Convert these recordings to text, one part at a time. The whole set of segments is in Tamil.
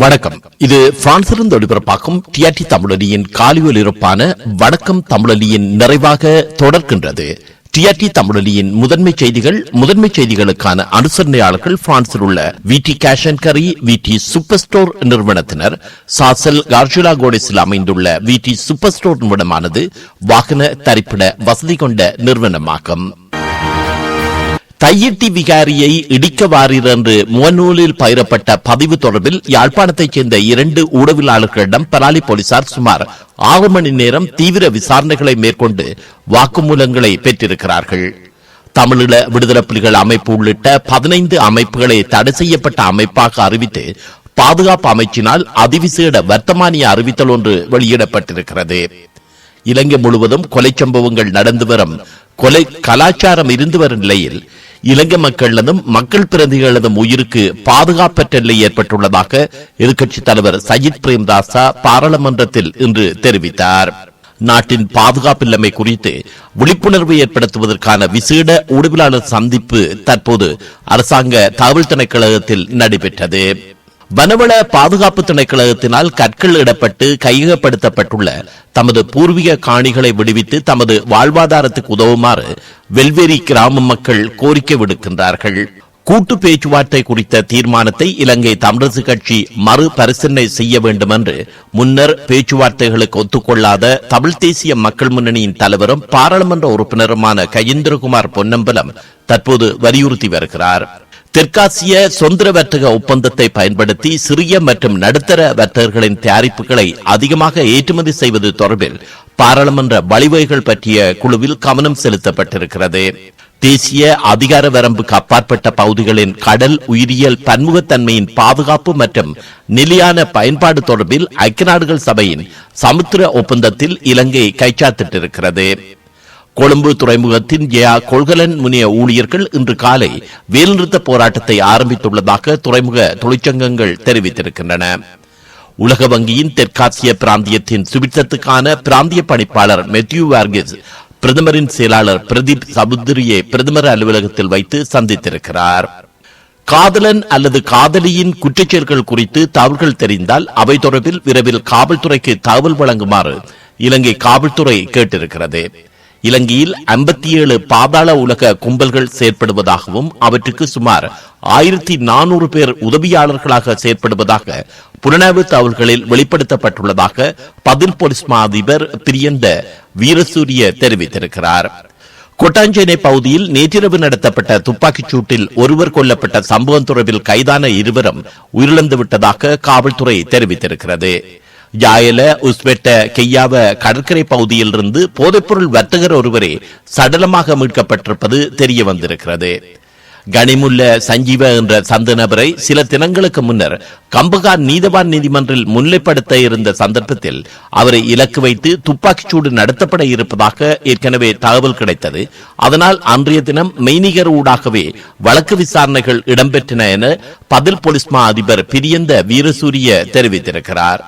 வணக்கம். இது பிரான்சிலிருந்து ஒளிபரப்பாகும் டிஆர்டி தமிழொலியின் காலை ஒலிபரப்பான வணக்கம் தமிழொலியின் நிறைவாக தொடர்கின்றது. டிஆர்டி தமிழொலியின் முதன்மை செய்திகள் முதன்மை செய்திகளுக்கான அனுசரணையாளர்கள் பிரான்சில் உள்ள VD cash and carry V D super store நிறுவனத்தினர். சாசல் கார்ஜுலா கோடேஸில் அமைந்துள்ள விடி சூப்பர் ஸ்டோர் நிறுவனமானது வாகன தரிப்பிட வசதி கொண்ட நிறுவனமாகும். தையிட்டி விகாரியை இடிக்க வாரீர் என்று முகநூலில் பயிரப்பட்ட பதிவு தொடர்பில் யாழ்ப்பாணத்தைச் சேர்ந்த இரண்டு ஊடகவியலாளர்களிடம் பலாலி போலீசார் சுமார் ஆறு மணி நேரம் தீவிர விசாரணைகளை மேற்கொண்டு வாக்குமூலங்களை பெற்றிருக்கிறார்கள். தமிழீழ விடுதலை புலிகள் அமைப்பு உள்ளிட்ட பதினைந்து அமைப்புகளை தடை செய்யப்பட்ட அமைப்பாக அறிவித்து பாதுகாப்பு அமைச்சினால் அதிவிசேட வர்த்தமானிய அறிவித்தல் ஒன்று வெளியிடப்பட்டிருக்கிறது. இலங்கை முழுவதும் கொலை சம்பவங்கள் நடந்து வரும். கொலை கலாச்சாரம் இருந்து வரும் நிலையில் இலங்கை மக்களதும் மக்கள் பிரதிகளதும் உயிருக்கு பாதுகாப்பற்ற நிலை ஏற்பட்டுள்ளதாக எதிர்க்கட்சித் தலைவர் சஜித் பிரேம்தாசா பாராளுமன்றத்தில் இன்று தெரிவித்தார். நாட்டின் பாதுகாப்பில்லமை குறித்து விழிப்புணர்வு ஏற்படுத்துவதற்கான விசேட ஊடகவியலாளர் சந்திப்பு தற்போது அரசாங்க தகவல் திணைக்களத்தில் நடைபெற்றது. வனவள பாதுகாப்பு திணைக்களத்தினால் கற்கள் இடப்பட்டு கையகப்படுத்தப்பட்டுள்ள தமது பூர்வீக காணிகளை விடுவித்து தமது வாழ்வாதாரத்துக்கு உதவுமாறு வெல்வேரி கிராம மக்கள் கோரிக்கை விடுக்கின்றார்கள். கூட்டு பேச்சுவார்த்தை குறித்த தீர்மானத்தை இலங்கை தமிழரசு கட்சி மறு பரிசீலனை செய்ய வேண்டும் என்று முன்னர் பேச்சுவார்த்தைகளுக்கு ஒத்துக்கொள்ளாத தமிழ் தேசிய மக்கள் முன்னணியின் தலைவரும் பாராளுமன்ற உறுப்பினருமான கஜேந்திரகுமார் பொன்னம்பலம் தற்போது வலியுறுத்தி வருகிறார். தெற்காசிய சொந்த வர்த்தக ஒப்பந்தத்தை பயன்படுத்தி சிறிய மற்றும் நடுத்தர வர்த்தகர்களின் தயாரிப்புகளை அதிகமாக ஏற்றுமதி செய்வது தொடர்பில் பாராளுமன்ற வழிவகைகள் பற்றிய குழுவில் கவனம் செலுத்தப்பட்டிருக்கிறது. தேசிய அதிகார வரம்புக்கு அப்பாற்பட்ட பகுதிகளின் கடல் உயிரியல் பன்முகத்தன்மையின் பாதுகாப்பு மற்றும் நிலையான பயன்பாடு தொடர்பில் ஐக்கிய நாடுகள் சபையின் சமுத்திர ஒப்பந்தத்தில் இலங்கை கைச்சாத்திட்டிருக்கிறது. கொழும்பு துறைமுகத்தின் ஜெயா கொள்கலன் முனைய ஊழியர்கள் இன்று காலை வேலைநிறுத்த போராட்டத்தை ஆரம்பித்துள்ளதாக துறைமுக தொழிற்சங்கங்கள் தெரிவித்திருக்கின்றன. உலக வங்கியின் தெற்காசிய பிராந்தியத்தின் சுபிட்சத்துக்கான பிராந்திய பணிப்பாளர் மெத்யூ வார்கிஸ் பிரதமரின் செயலாளர் பிரதீப் சமுத்திரியை பிரதமர் அலுவலகத்தில் வைத்து சந்தித்திருக்கிறார். காதலன் அல்லது காதலியின் குற்றச்செயல்கள் குறித்து தகவல்கள் தெரிந்தால் அவை தொடர்பில் விரைவில் காவல்துறைக்கு தகவல் வழங்குமாறு இலங்கை காவல்துறை கேட்டிருக்கிறது. இலங்கையில் ஐம்பத்தி ஏழு பாதாள உலக கும்பல்கள் செயற்படுவதாகவும் அவற்றுக்கு சுமார் ஆயிரத்தி நானூறு பேர் உதவியாளர்களாக செயற்படுவதாக புலனாய்வு தகவல்களில் வெளிப்படுத்தப்பட்டுள்ளதாக பதில் போலீஸ் மா அதிபர் பிரியந்த வீரசூரிய தெரிவித்திருக்கிறார். கொட்டாஞ்சேனை பகுதியில் நேற்றிரவு நடத்தப்பட்ட துப்பாக்கிச் சூட்டில் ஒருவர் கொல்லப்பட்ட சம்பவம் தொடர்பில் கைதான இருவரும் உயிரிழந்து விட்டதாக காவல்துறை தெரிவித்திருக்கிறது. ஜாயல உஸ்பெட்ட கெய்யாவ கடற்கரை பகுதியில் இருந்து போதைப்பொருள் வர்த்தகர் ஒருவரே சடலமாக மீட்கப்பட்டிருப்பது தெரிய வந்திருக்கிறது. கனிமுல்ல சஞ்சீவ என்ற சந்த நபரை சில தினங்களுக்கு முன்னர் கம்பகா நீதவான் நீதிமன்றில் முன்னிலைப்படுத்த இருந்த சந்தர்ப்பத்தில் அவரை இலக்கு வைத்து துப்பாக்கிச்சூடு நடத்தப்பட இருப்பதாக ஏற்கனவே தகவல் கிடைத்தது. அதனால் அன்றைய தினம் மெய்நிகர் ஊடாகவே வழக்கு விசாரணைகள் இடம்பெற்றன என பதில் போலீஸ் மா அதிபர் பிரியந்த வீரசூரிய தெரிவித்திருக்கிறார்.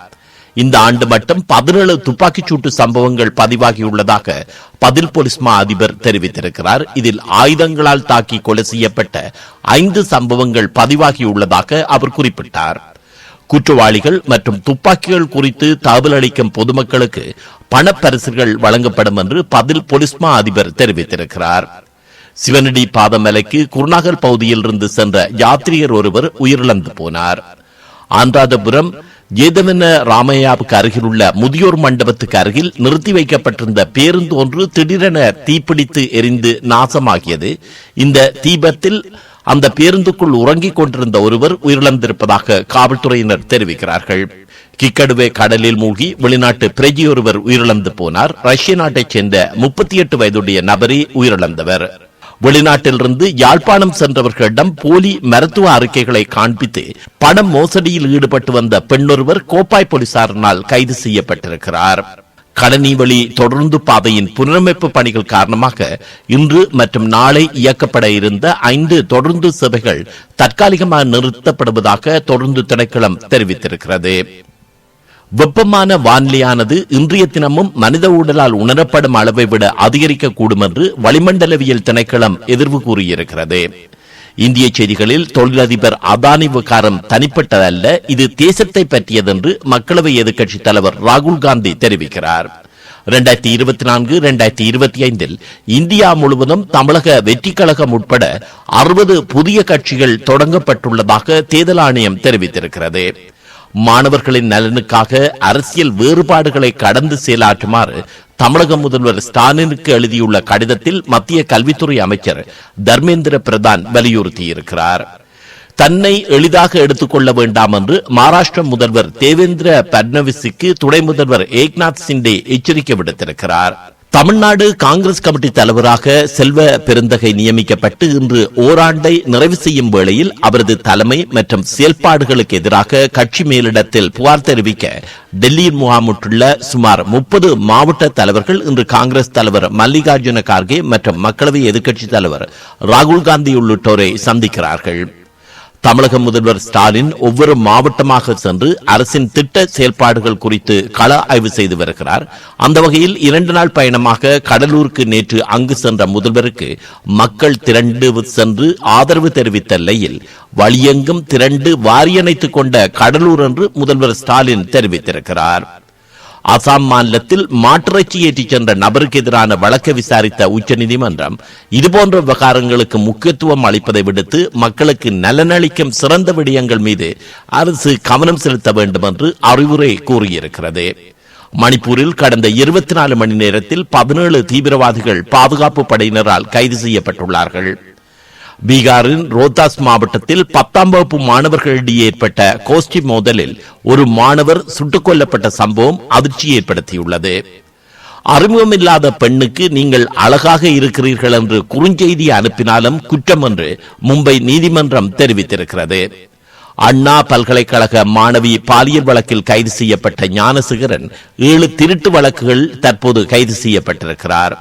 இந்த ஆண்டு மட்டும் பதினேழு துப்பாக்கிச் சூட்டு சம்பவங்கள் பதிவாகியுள்ளதாக பதில் போலீஸ் மா அதிபர் தெரிவித்திருக்கிறார். இதில் ஆயுதங்களால் தாக்கி கொலை செய்யப்பட்ட ஐந்து சம்பவங்கள் பதிவாகியுள்ளதாக அவர் குறிப்பிட்டார். குற்றவாளிகள் மற்றும் துப்பாக்கிகள் குறித்து தகவல் அளிக்கும் பொதுமக்களுக்கு பணப்பரிசுகள் வழங்கப்படும் என்று பதில் பொலிஸ்மா அதிபர் தெரிவித்திருக்கிறார். சிவனடி பாதமலைக்கு குருநாகல் பகுதியில் இருந்து சென்ற யாத்ரீகர் ஒருவர் உயிரிழந்து போனார். ஆந்திராதபுரம் ஏதவன ராமையாவுக்கு அருகில் உள்ள முதியோர் மண்டபத்துக்கு அருகில் நிறுத்தி வைக்கப்பட்டிருந்த பேருந்து ஒன்று திடீரென தீப்பிடித்து எரிந்து நாசமாகியது. இந்த தீபத்தில் அந்த பேருந்துக்குள் உறங்கிக் கொண்டிருந்த ஒருவர் உயிரிழந்திருப்பதாக காவல்துறையினர் தெரிவிக்கிறார்கள். கிக்கடுவே கடலில் மூழ்கி வெளிநாட்டு பிரஜியொருவர் உயிரிழந்து போனார். ரஷ்ய நாட்டைச் சேர்ந்த முப்பத்தி எட்டு வயதுடைய நபரே உயிரிழந்தவர். வெளிநாட்டிலிருந்து யாழ்ப்பாணம் சென்றவர்களிடம் போலி மருத்துவ அறிக்கைகளை காண்பித்து பணம் மோசடியில் ஈடுபட்டு வந்த பெண்ணொருவர் கோப்பாய் போலீசாரினால் கைது செய்யப்பட்டிருக்கிறார். கடனி வழி தொடர்ந்து பாதையின் புனரமைப்பு பணிகள் காரணமாக இன்று மற்றும் நாளை இயக்கப்பட இருந்த ஐந்து தொடர்ந்து சேவைகள் தற்காலிகமாக நிறுத்தப்படுவதாக தொடர்ந்து திணைக்களம் தெரிவித்திருக்கிறது. வெப்பமான வானிலையானது இன்றைய தினமும் மனித உடலால் உணரப்படும் அளவை விட அதிகரிக்கக்கூடும் என்று வளிமண்டலவியல் திணைக்களம் எதிர்வு கூறியிருக்கிறது. இந்திய செய்திகளில் தொழிலதிபர் அதானி விகாரம் தனிப்பட்டதல்ல இது தேசத்தை பற்றியதென்று மக்களவை எதிர்க்கட்சித் தலைவர் ராகுல் காந்தி தெரிவிக்கிறார். இரண்டாயிரத்தி இருபத்தி நான்கு இரண்டாயிரத்தி இருபத்தி ஐந்தில் இந்தியா முழுவதும் தமிழக வெற்றி கழகம் உட்பட அறுபது புதிய கட்சிகள் தொடங்கப்பட்டுள்ளதாக தேர்தல் ஆணையம் தெரிவித்திருக்கிறது. மாணவர்களின் நலனுக்காக அரசியல் வேறுபாடுகளை கடந்து செயலாற்றுமாறு தமிழக முதல்வர் ஸ்டாலினுக்கு எழுதியுள்ள கடிதத்தில் மத்திய கல்வித்துறை அமைச்சர் தர்மேந்திர பிரதான் வலியுறுத்தியிருக்கிறார். தன்னை எளிதாக எடுத்துக்கொள்ள வேண்டாம் என்று மகாராஷ்டிர முதல்வர் தேவேந்திர பட்னவிஸுக்கு துணை முதல்வர் ஏக்நாத் சிண்டே எச்சரிக்கை விடுத்திருக்கிறார். தமிழ்நாடு காங்கிரஸ் கமிட்டி தலைவராக செல்வ பெருந்தகை நியமிக்கப்பட்டு இன்று ஓராண்டை நிறைவு செய்யும் வேளையில் அவரது தலைமை மற்றும் செயல்பாடுகளுக்கு எதிராக கட்சி மேலிடத்தில் புகார் தெரிவிக்க டெல்லியில் முகாமிட்டுள்ள சுமார் முப்பது மாவட்ட தலைவர்கள் இன்று காங்கிரஸ் தலைவர் மல்லிகார்ஜுன கார்கே மற்றும் மக்களவை எதிர்க்கட்சித் தலைவர் ராகுல் காந்தி உள்ளிட்டோரை சந்திக்கிறார்கள். தமிழக முதல்வர் ஸ்டாலின் ஒவ்வொரு மாவட்டமாக சென்று அரசின் திட்ட செயல்பாடுகள் குறித்து கள ஆய்வு செய்து வருகிறார். அந்த வகையில் இரண்டு நாள் பயணமாக கடலூருக்கு நேற்று அங்கு சென்ற முதல்வருக்கு மக்கள் திரண்டு சென்று ஆதரவு தெரிவித்த நிலையில் வழியெங்கும் திரண்டு வாரியணைத்துக் கொண்ட கடலூர் என்று முதல்வர் ஸ்டாலின் தெரிவித்திருக்கிறார். அசாம் மாநிலத்தில் மாட்டிறைச்சி ஏற்றிச் சென்ற நபருக்கு எதிரான வழக்கை விசாரித்த உச்சநீதிமன்றம் இதுபோன்ற விவகாரங்களுக்கு முக்கியத்துவம் அளிப்பதை விடுத்து மக்களுக்கு நலனளிக்கும் சிறந்த விடயங்கள் மீது அரசு கவனம் செலுத்த வேண்டும் என்று அறிவுரை கூறியிருக்கிறது. மணிப்பூரில் கடந்த இருபத்தி நாலு மணி நேரத்தில் பதினேழு தீவிரவாதிகள் பாதுகாப்பு படையினரால் கைது செய்யப்பட்டுள்ளார்கள். பீகாரின் ரோத்தாஸ் மாவட்டத்தில் பத்தாம் வகுப்பு மாணவர்களிடையே ஏற்பட்ட கோஷ்டி மோதலில் ஒரு மாணவர் சுட்டுக் கொல்லப்பட்ட சம்பவம் அதிர்ச்சி ஏற்படுத்தியுள்ளது. அறிமுகமில்லாத பெண்ணுக்கு நீங்கள் அழகாக இருக்கிறீர்கள் என்று குறுஞ்செய்தி அனுப்பினாலும் குற்றம் என்று மும்பை நீதிமன்றம் தெரிவித்திருக்கிறது. அண்ணா பல்கலைக்கழக மாணவி பாலியல் வழக்கில் கைது செய்யப்பட்ட ஞானசேகரன் ஏழு திருட்டு வழக்குகள் தற்போது கைது செய்யப்பட்டிருக்கிறார்.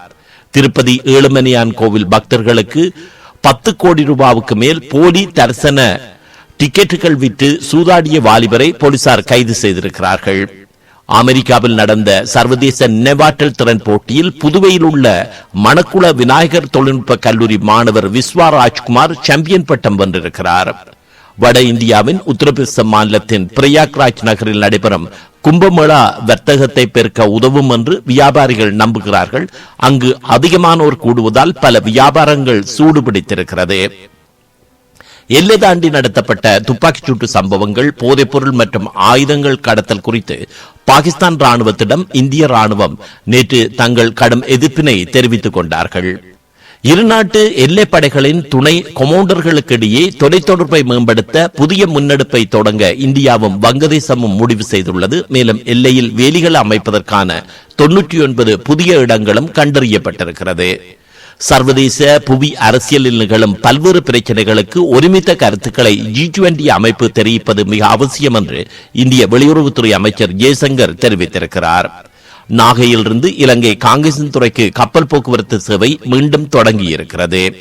திருப்பதி ஏழுமணியான் கோவில் பக்தர்களுக்கு பத்து கோடி ரூபாவுக்கு மேல் போலி தரிசன டிக்கெட்டுகள் விற்று சூதாடிய வாலிபரை போலீசார் கைது செய்திருக்கிறார்கள். அமெரிக்காவில் நடந்த சர்வதேச நினைவாற்றல் திறன் போட்டியில் புதுவையில் உள்ள மணக்குள விநாயகர் தொழில்நுட்ப கல்லூரி மாணவர் விஸ்வா ராஜ்குமார் சாம்பியன் பட்டம் வென்றிருக்கிறார். வட இந்தியாவின் உத்தரப்பிரதேச மாநிலத்தின் பிரயாக்ராஜ் நகரில் நடைபெறும் கும்பமேளா வர்த்தகத்தை பெருக்க உதவும் என்று வியாபாரிகள் நம்புகிறார்கள். அங்கு அதிகமானோர் கூடுவதால் பல வியாபாரங்கள் சூடுபிடித்திருக்கிறது. எல்லை தாண்டி நடத்தப்பட்ட துப்பாக்கிச் சூட்டு சம்பவங்கள் போதைப்பொருள் மற்றும் ஆயுதங்கள் கடத்தல் குறித்து பாகிஸ்தான் ராணுவத்திடம் இந்திய ராணுவம் நேற்று தங்கள் கடும் எதிர்ப்பினை தெரிவித்துக் கொண்டார்கள். இருநாட்டு எல்லைப் படைகளின் துணை கொமோண்டர்களுக்கிடையே தொலைத்தொடர்பை மேம்படுத்த புதிய முன்னெடுப்பை தொடங்க இந்தியாவும் வங்கதேசமும் முடிவு செய்துள்ளது. மேலும் எல்லையில் வேலிகள் அமைப்பதற்கான தொன்னூற்றி ஒன்பது புதிய இடங்களும் கண்டறியப்பட்டிருக்கிறது. சர்வதேச புவி அரசியலில் நிகழும் பல்வேறு பிரச்சனைகளுக்கு ஒருமித்த கருத்துக்களை ஜி டுவெண்டி அமைப்பு தெரிவிப்பது மிக அவசியம் என்று இந்திய வெளியுறவுத்துறை அமைச்சர் ஜெய்சங்கர் தெரிவித்திருக்கிறார். நாகையிலிருந்து இலங்கை காங்கிரசின் துறைக்கு கப்பல் போக்குவரத்து சேவை மீண்டும் தொடங்கியிருக்கிறது.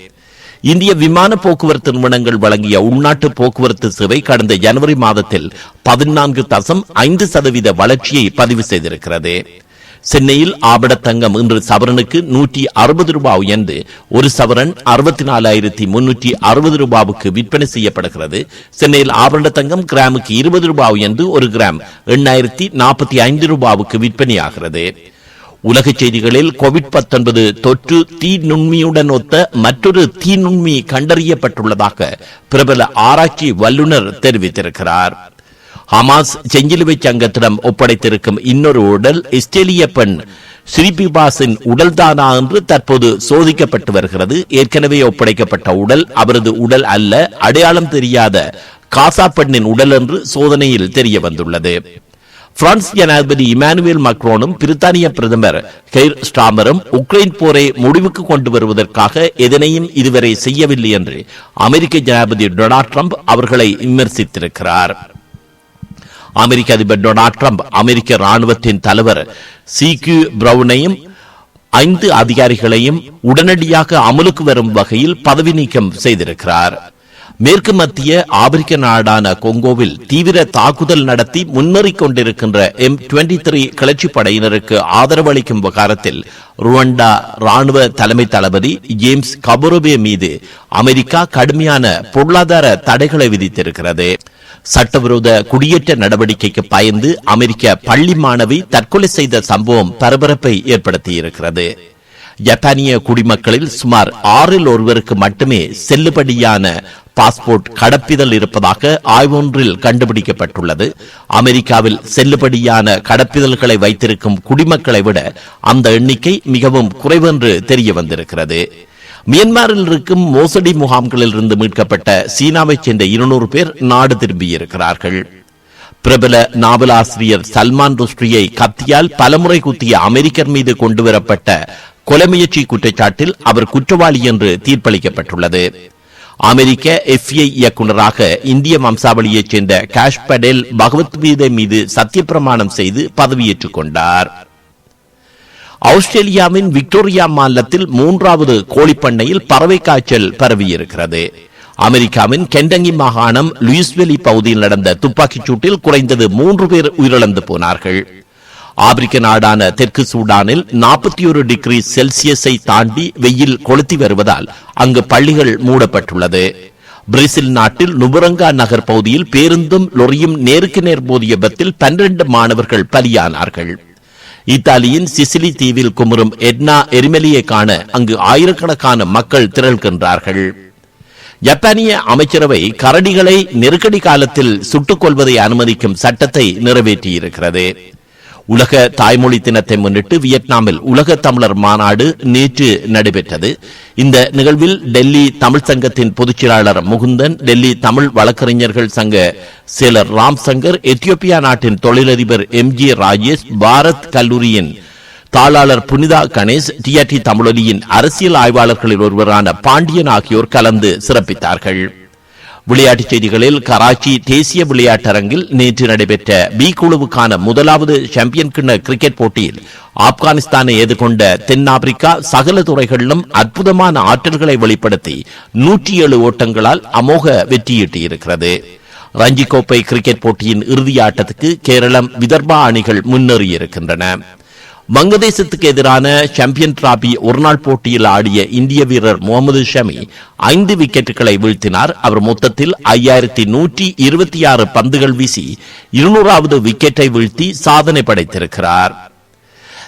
இந்திய விமான போக்குவரத்து நிறுவனங்கள் வழங்கிய உள்நாட்டு போக்குவரத்து சேவை கடந்த ஜனவரி மாதத்தில் பதினான்கு தசம் ஐந்து சதவீத வளர்ச்சியை பதிவு செய்திருக்கிறது. சென்னையில் ஆபட தங்கம் இன்று சவரனுக்கு நூற்றி அறுபது ரூபாய் உயர்ந்து ஒரு சவரன் அறுபத்தி நாலாயிரத்தி முன்னூற்றி அறுபது ரூபாவுக்கு விற்பனை செய்யப்படுகிறது. சென்னையில் ஆபரண தங்கம் கிராமுக்கு இருபது ரூபாய் உயர்ந்து ஒரு கிராம் எண்ணாயிரத்தி நாற்பத்தி ஐந்து ரூபாவுக்கு விற்பனையாகிறது. உலக செய்திகளில் கோவிட் 19 தொற்று தீ நுண்மியுடன் ஒத்த மற்றொரு தீ நுண்மி கண்டறியப்பட்டுள்ளதாக பிரபல ஆராய்ச்சி வல்லுநர் தெரிவித்திருக்கிறார். ஹமாஸ் செஞ்சிலுவை சங்கத்திடம் ஒப்படைத்திருக்கும் இன்னொரு உடல் இஸ்ரேலிய பெண் ஸ்ரீபிபாஸின் உடல்தானா என்று தற்போது சோதிக்கப்பட்டு வருகிறது. ஏற்கனவே ஒப்படைக்கப்பட்ட உடல் அவரது உடல் அல்ல அடையாளம் தெரியாத காசா பெண்ணின் உடல் என்று சோதனையில் தெரிய வந்துள்ளது. பிரான்ஸ் ஜனாதிபதி இமானுவேல் மக்ரோனும் பிரித்தானிய பிரதமர் கெய்ர் ஸ்டாமரும் உக்ரைன் போரை முடிவுக்கு கொண்டு வருவதற்காக எதனையும் இதுவரை செய்யவில்லை என்று அமெரிக்க ஜனாதிபதி டொனால்ட் ட்ரம்ப் அவர்களை விமர்சித்திருக்கிறார். அமெரிக்க அதிபர் டொனால்ட் ட்ரம்ப் அமெரிக்க ராணுவத்தின் தலைவர் சி கியூ பிரவுனையும் ஐந்து அதிகாரிகளையும் உடனடியாக அமலுக்கு வரும் வகையில் பதவி நீக்கம் செய்திருக்கிறார். மேற்கு மத்திய ஆப்பிரிக்க நாடான கொங்கோவில் தீவிர தாக்குதல் நடத்தி முன்னேறிக் கொண்டிருக்கின்ற எம் டுவெண்டி த்ரீ கிளர்ச்சி படையினருக்கு ஆதரவு அளிக்கும் விவகாரத்தில் ருவண்டா ராணுவ தலைமை தளபதி ஜேம்ஸ் கபுருபே மீது அமெரிக்கா கடுமையான பொருளாதார தடைகளை விதித்திருக்கிறது. சட்டவிரோத குடியேற்ற நடவடிக்கைக்கு பயந்து அமெரிக்க பள்ளி மாணவி தற்கொலை செய்த சம்பவம் பரபரப்பை ஏற்படுத்தியிருக்கிறது. ஜப்பானிய குடிமக்களில் சுமார் ஆறில் ஒருவருக்கு மட்டுமே செல்லுபடியான பாஸ்போர்ட் கடப்பிதழ் இருப்பதாக ஆய்வொன்றில் கண்டுபிடிக்கப்பட்டுள்ளது. அமெரிக்காவில் செல்லுபடியான கடப்பிதழ்களை வைத்திருக்கும் குடிமக்களை விட அந்த எண்ணிக்கை மிகவும் குறைவென்று தெரிய வந்திருக்கிறது மியன்மாரில் இருக்கும் மோசடி முகாம்களில் இருந்து மீட்கப்பட்ட சீனாவைச் சேர்ந்த இருநூறு பேர் நாடு திரும்பியிருக்கிறார்கள். பிரபல நாவலாசிரியர் சல்மான் ருஷ்டியை கத்தியால் பலமுறை குத்திய அமெரிக்கர் மீது கொண்டுவரப்பட்ட கொலை முயற்சி குற்றச்சாட்டில் அவர் குற்றவாளி என்று தீர்ப்பளிக்கப்பட்டுள்ளது. அமெரிக்க எஃப்ஐ இயக்குநராக இந்திய வம்சாவளியைச் சேர்ந்த காஷ் படேல் பகவத் கீதை மீது சத்தியப்பிரமாணம் செய்து பதவியேற்றுக் கொண்டார். ஆஸ்திரேலியாவின் விக்டோரியா மாநிலத்தில் மூன்றாவது கோழிப்பண்ணையில் பறவை காய்ச்சல் பரவியிருக்கிறது. அமெரிக்காவின் கெண்டங்கி மாகாணம் லூயிஸ்வெலி பகுதியில் நடந்த துப்பாக்கிச் சூட்டில் குறைந்தது மூன்று பேர் உயிரிழந்து போனார்கள். ஆப்பிரிக்க நாடான தெற்கு சூடானில் நாற்பத்தி ஒரு டிகிரி செல்சியஸை தாண்டி வெயில் கொளுத்தி வருவதால் அங்கு பள்ளிகள் மூடப்பட்டுள்ளது. பிரேசில் நாட்டில் நுபரங்கா நகர் பகுதியில் பேருந்தும் லொரியும் நேருக்கு நேர் மோதிய விபத்தில் பன்னிரண்டு மாணவர்கள் பலியானார்கள். இத்தாலியின் சிசிலி தீவில் குமரும் எட்னா எரிமலியை காண அங்கு ஆயிரக்கணக்கான மக்கள் திரள்கின்றார்கள். ஜப்பானிய அமைச்சரவை கரடிகளை நெருக்கடி காலத்தில் சுட்டுக் கொள்வதை அனுமதிக்கும் சட்டத்தை நிறைவேற்றியிருக்கிறது. உலக தாய்மொழி தினத்தை முன்னிட்டு வியட்நாமில் உலக தமிழர் மாநாடு நேற்று நடைபெற்றது. இந்த நிகழ்வில் டெல்லி தமிழ் சங்கத்தின் பொதுச்செயலாளர் முகுந்தன் டெல்லி தமிழ் வழக்கறிஞர்கள் சங்க செயலர் ராம் சங்கர் எத்தியோப்பியா நாட்டின் தொழிலதிபர் எம் ஜி ராஜேஷ் பாரத் கல்லூரியின் தாளாளர் புனிதா கணேஷ் டிஆர்டி தமிழொலியின் அரசியல் ஆய்வாளர்களில் ஒருவரான பாண்டியன் ஆகியோர் கலந்து சிறப்பித்தார்கள். விளையாட்டுச் செய்திகளில் கராச்சி தேசிய விளையாட்டரங்கில் நேற்று நடைபெற்ற பி குழுவுக்கான முதலாவது சாம்பியன் கிண்ண கிரிக்கெட் போட்டியில் ஆப்கானிஸ்தானை எதிர்கொண்ட தென்னாப்பிரிக்கா சகல துறைகளிலும் அற்புதமான ஆற்றல்களை வெளிப்படுத்தி நூற்றி ஏழு ஓட்டங்களால் அமோக வெற்றியீட்டியிருக்கிறது. ரஞ்சி கோப்பை கிரிக்கெட் போட்டியின் இறுதி ஆட்டத்துக்கு கேரளம் விதர்பா அணிகள் முன்னேறியிருக்கின்றன. வங்கதேசத்துக்கு எதிரான சாம்பியன் டிராபி ஒருநாள் போட்டியில் ஆடிய இந்திய வீரர் முகமது ஷமி ஐந்து விக்கெட்டுகளை வீழ்த்தினார். அவர் மொத்தத்தில் ஐயாயிரத்தி நூற்றி இருபத்தி ஆறு பந்துகள் வீசி இருநூறாவது விக்கெட்டை வீழ்த்தி சாதனை படைத்திருக்கிறார்.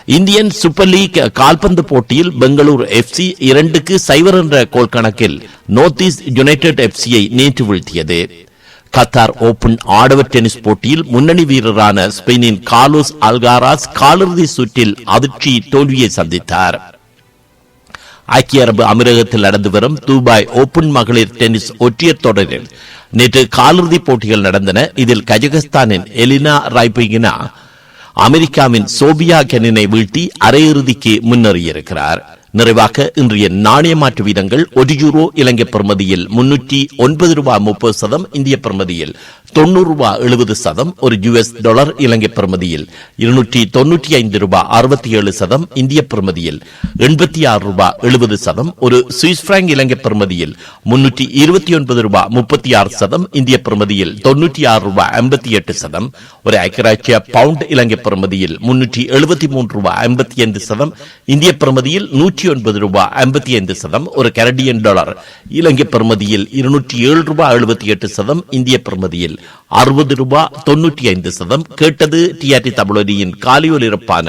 இந்தியன் சூப்பர் லீக் கால்பந்து போட்டியில் பெங்களூர் எஃப்சி இரண்டுக்கு சைவர் என்ற கோல் கணக்கில் நார்த் ஈஸ்ட் யுனைடெட் எஃப்சியை நேற்று வீழ்த்தியது. கத்தார் ஓபன் ஆடவர் டென்னிஸ் போட்டியில் முன்னணி வீரரான ஸ்பெயினின் கார்லோஸ் அல்காராஸ் காலிறுதி சுற்றில் அதிர்ச்சி தோல்வியை சந்தித்தார். ஐக்கிய அரபு அமீரகத்தில் நடந்து வரும் துபாய் ஓபன் மகளிர் டென்னிஸ் ஒற்றையர் தொடரில் நேற்று காலிறுதி போட்டிகள் நடந்தன. இதில் கஜகஸ்தானின் எலினா ராய்பிகினா அமெரிக்காவின் சோபியா கெனினை வீழ்த்தி அரையிறுதிக்கு முன்னேறியிருக்கிறார். நிறைவாக இன்றைய நாணய மாற்று வீதங்கள் ஒரு யூரோ இலங்கை பிரமதியில் முன்னூற்றி ஒன்பது ரூபாய் முப்பது சதம் இந்திய பிரமதியில் தொண்ணூறு ரூபாய் எழுபது சதம் ஒரு யுஎஸ் டாலர் இலங்கை பிரமதியில் இருநூற்றி தொன்னூற்றி ஐந்து ரூபாய் அறுபத்தி ஏழு சதம் இந்திய பிரமதியில் எண்பத்தி ஆறு ரூபாய் எழுபது சதம் ஒரு சுவிஸ் பிராங்க் இலங்கை பிரமதியில் முன்னூற்றி இருபத்தி ஒன்பது ரூபாய் முப்பத்தி ஆறு சதம் இந்திய பிரமதியில் தொன்னூற்றி ஆறு ரூபாய் ஐம்பத்தி எட்டு சதம் ஒரு ஐக்கராட்சிய பவுண்ட் இலங்கை பிரமதியில் முன்னூற்றி எழுபத்தி மூன்று ரூபாய் ஐம்பத்தி ஐந்து சதம் இந்திய பிரமதியில் நூற்றி நூற்றி ஒன்பது ரூபாய் ஐம்பத்தி ஐந்து சதம் ஒரு கனடியன் டாலர். இலங்கை பிரமதியில் இருநூற்றி ஏழு ரூபாய் எழுபத்தி எட்டு சதம் இந்திய பிரமதியில் அறுபது ரூபாய் தொன்னூற்றி ஐந்து சதம். கேட்டது டிஆர்டி தமிழொலியின் காலியொலிருப்பான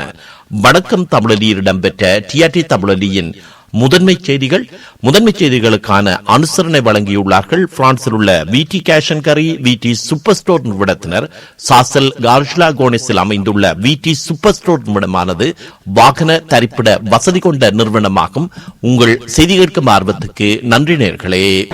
வணக்கம் தமிழொலியில் இடம்பெற்ற டிஆர்டி தமிழொலியின் முதன்மை செய்திகள். முதன்மை செய்திகளுக்கான அனுசரணை வழங்கியுள்ளார்கள். பிரான்சில் உள்ள விடி கேஷன் கரி விடி சூப்பர் ஸ்டோர் நிறுவனத்தினர். சாசல் கார்ஷ்லா கோனிஸில் அமைந்துள்ள விடி சூப்பர் ஸ்டோர் நிறுவனமானது வாகன தரிப்பிட வசதி கொண்ட நிறுவனமாகும். உங்கள் செய்தி கேட்கும் ஆர்வத்துக்கு நன்றி நேர்களே.